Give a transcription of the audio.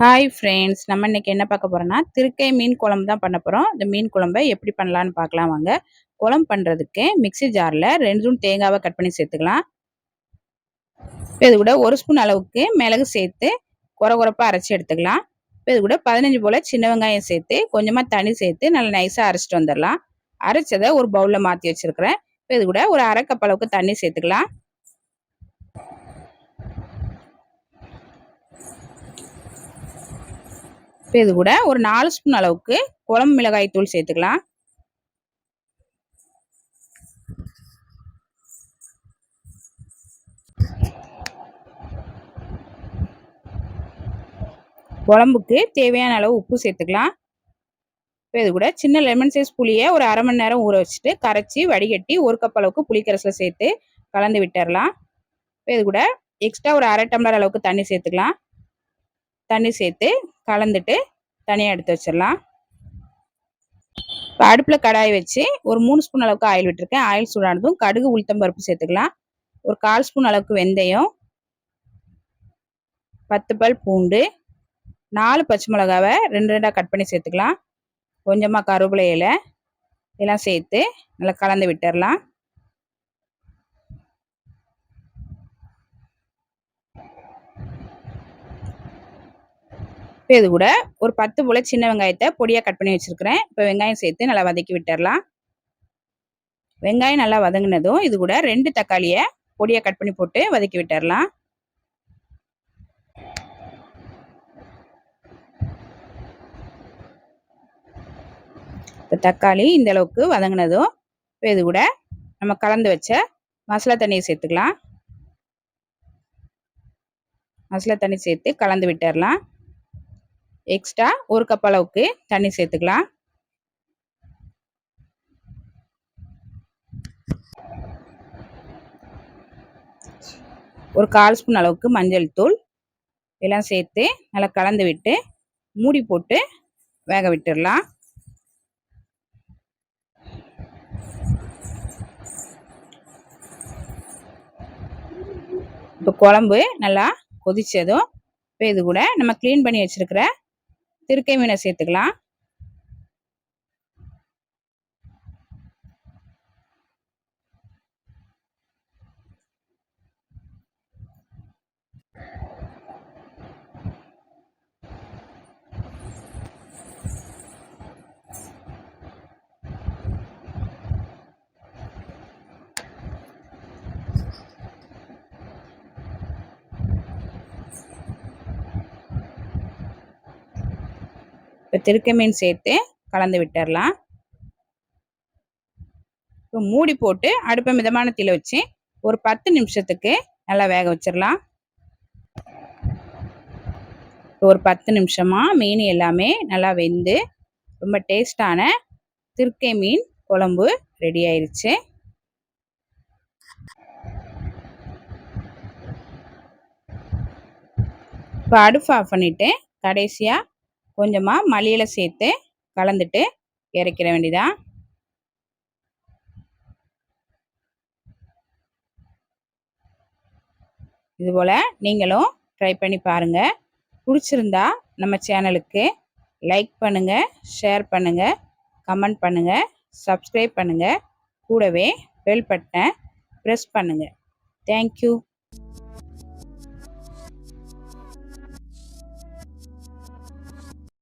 Hi friends நம்ம இன்றைக்கி என்ன பார்க்க போகிறோன்னா திருக்கை மீன் குழம்பு தான் பண்ண போகிறோம் இந்த மீன் குழம்பை எப்படி பண்ணலான்னு பார்க்கலாம் வாங்க. குழம்பு பண்ணுறதுக்கு மிக்சி ஜாரில் ரெண்டு ஸ்பூன் தேங்காவை கட் பண்ணி சேர்த்துக்கலாம். இப்போ இது கூட ஒரு ஸ்பூன் அளவுக்கு மிளகு சேர்த்து குறை குறைப்பாக அரைச்சி எடுத்துக்கலாம். இப்போ இது கூட பதினஞ்சு போல் சின்ன வெங்காயம் சேர்த்து கொஞ்சமாக தண்ணி சேர்த்து நல்லா நைஸாக அரைச்சிட்டு வந்துடலாம். அரைச்சதை ஒரு பவுலில் மாற்றி வச்சுருக்கிறேன். இப்போ இது கூட ஒரு அரைக்கப்பளவுக்கு அளவுக்கு தண்ணி சேர்த்துக்கலாம். இப்போ இது கூட ஒரு நாலு ஸ்பூன் அளவுக்கு குழம்பு மிளகாய் தூள் சேர்த்துக்கலாம். குழம்புக்கு தேவையான அளவு உப்பு சேர்த்துக்கலாம். இப்போ இது கூட சின்ன லெமன் சைஸ் புளியை ஒரு அரை மணி நேரம் ஊற வச்சுட்டு கரைச்சி வடிகட்டி ஒரு கப் அளவுக்கு புளிக்கரசில் சேர்த்து கலந்து விட்டுறலாம். இப்போ இது கூட எக்ஸ்ட்ரா ஒரு அரை டம்ளர் அளவுக்கு தண்ணி சேர்த்துக்கலாம். தண்ணி சேர்த்து கலந்துட்டு தனியாக எடுத்து வச்சிடலாம். இப்போ அடுப்பில் கடாய் வச்சு ஒரு மூணு ஸ்பூன் அளவுக்கு ஆயில் விட்டுருக்கேன். ஆயில் சூடானதும் கடுகு உளுத்தம் பருப்பு சேர்த்துக்கலாம். ஒரு கால் ஸ்பூன் அளவுக்கு வெந்தயம் பத்து பல் பூண்டு நாலு பச்சை மிளகாவை ரெண்டு ரெண்டாக கட் பண்ணி சேர்த்துக்கலாம். கொஞ்சமாக கருவேப்பிலை இலை இதெல்லாம் சேர்த்து நல்லா கலந்து விட்டுடலாம். இப்போ இது கூட ஒரு பத்து போல் சின்ன வெங்காயத்தை பொடியாக கட் பண்ணி வச்சுருக்கிறேன். இப்போ வெங்காயம் சேர்த்து நல்லா வதக்கி விட்டுடலாம் வெங்காயம் நல்லா வதங்கினதும் இது கூட ரெண்டு தக்காளியை பொடியாக கட் பண்ணி போட்டு வதக்கி விட்டுடலாம் இப்போ தக்காளி இந்த அளவுக்கு வதங்கினதும் இப்போ இது கூட நம்ம கலந்து வச்ச மசாலா தண்ணியை சேர்த்துக்கலாம். மசாலா தண்ணி சேர்த்து கலந்து விட்டுடலாம் எக்ஸ்ட்ரா ஒரு கப் அளவுக்கு தண்ணி சேர்த்துக்கலாம். ஒரு கால் ஸ்பூன் அளவுக்கு மஞ்சள் தூள் எல்லாம் சேர்த்து நல்லா கலந்து விட்டு மூடி போட்டு வேக விட்டுடலாம். இப்போ குழம்பு நல்லா கொதித்ததும் இப்போ இது கூட நம்ம க்ளீன் பண்ணி வச்சுருக்கிற திருக்கை மீனை சேர்த்துக்கலாம். இப்போ திருக்கமீன் சேர்த்து கலந்து விட்டுடலாம் இப்போ மூடி போட்டு அடுப்பை மிதமான தீல வச்சு ஒரு பத்து நிமிஷத்துக்கு நல்லா வேக வச்சிடலாம் ஒரு பத்து நிமிஷமாக மீன் எல்லாமே நல்லா வெந்து ரொம்ப டேஸ்டான திருக்கை மீன் குழம்பு ரெடி ஆயிடுச்சு இப்போ அடுப்பு ஆஃப் பண்ணிவிட்டு கடைசியாக கொஞ்சமாக மல்லியில் சேர்த்து கலந்துட்டு இறக்கிற வேண்டியதான் இதுபோல் நீங்களும் ட்ரை பண்ணி பாருங்கள் பிடிச்சிருந்தா நம்ம சேனலுக்கு லைக் பண்ணுங்கள் ஷேர் பண்ணுங்கள் கமெண்ட் பண்ணுங்கள் சப்ஸ்கிரைப் பண்ணுங்கள் கூடவே பெல் பட்டனை ப்ரெஸ் பண்ணுங்கள் தேங்க்யூ